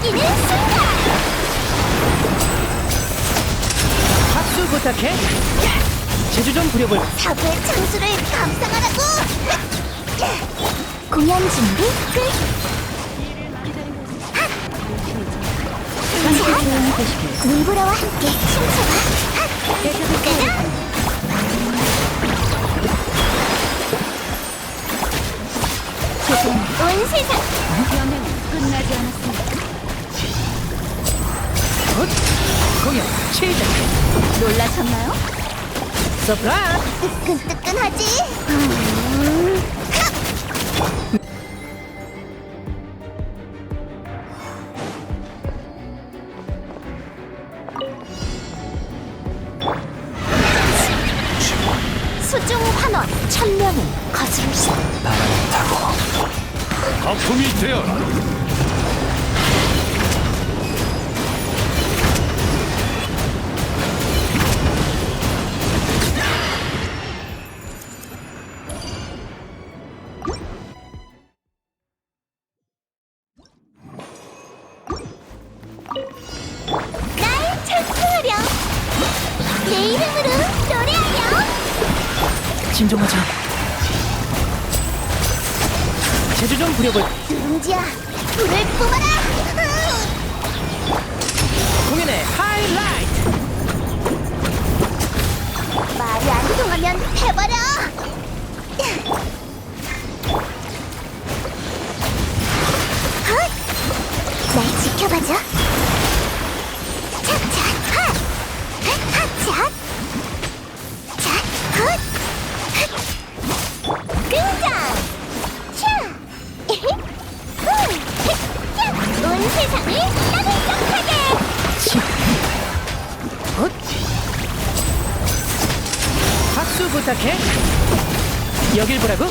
반짝이는 순간! 박수 부탁해. 제주 좀 부려볼. 사부의 창수를 감상하라고! 공연 준비 끝! 자, 물보라와 함께 춤춰봐. 가 놀라셨나요? 서프라이즈. 뜨끈뜨끈하지? 음. 수중 환원 천명은 거슬수 바람을 타고 거품이 되어라. 내 이름으로 노래하렴 진정하자. 제주 좀 부려볼. 누룽지야 불을 뿜어라 공연의 하이라이트. 말이 안 통하면 해버려 헛! 날 지켜봐줘 부탁해. 여길 보라고.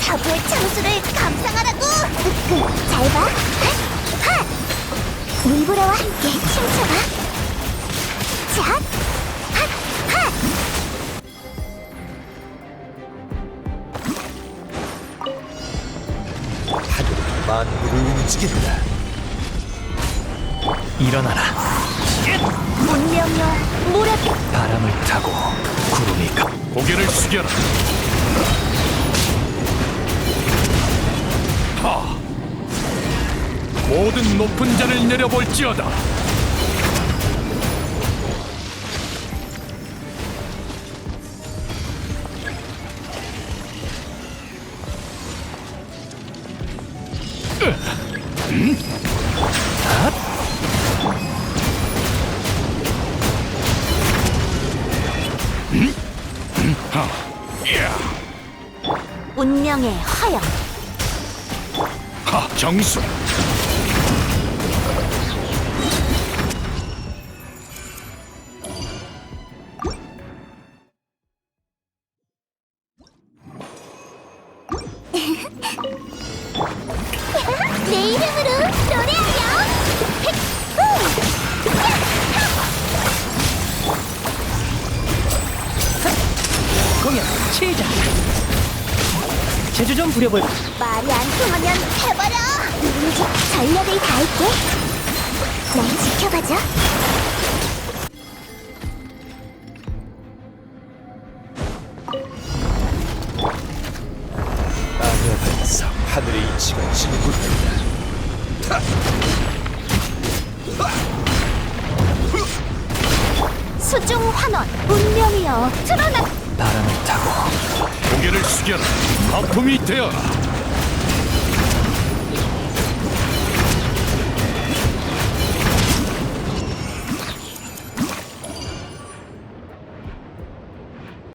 사부의 창수를 감상하라고! 잘 봐! 핫! 핫! 물보라와 함께 춤춰봐! 자! 만물을 움직인다 일어나라 운명여 모래 바람을 타고 구름이 가 고개를 숙여라. 하. 모든 높은 자를 내려볼지어다. 운명의 허영 하. 정수. 내 이름으로 시작. 제주 좀 부려볼. 말이 안 통하면 해버려! 누룽지 전력을 다할게 날 지켜봐줘 반사 하늘의 이치가 진군한다 수중 환원 운명이여 드러나 바람을 타고 고개를 숙여라. 거품이 되어라.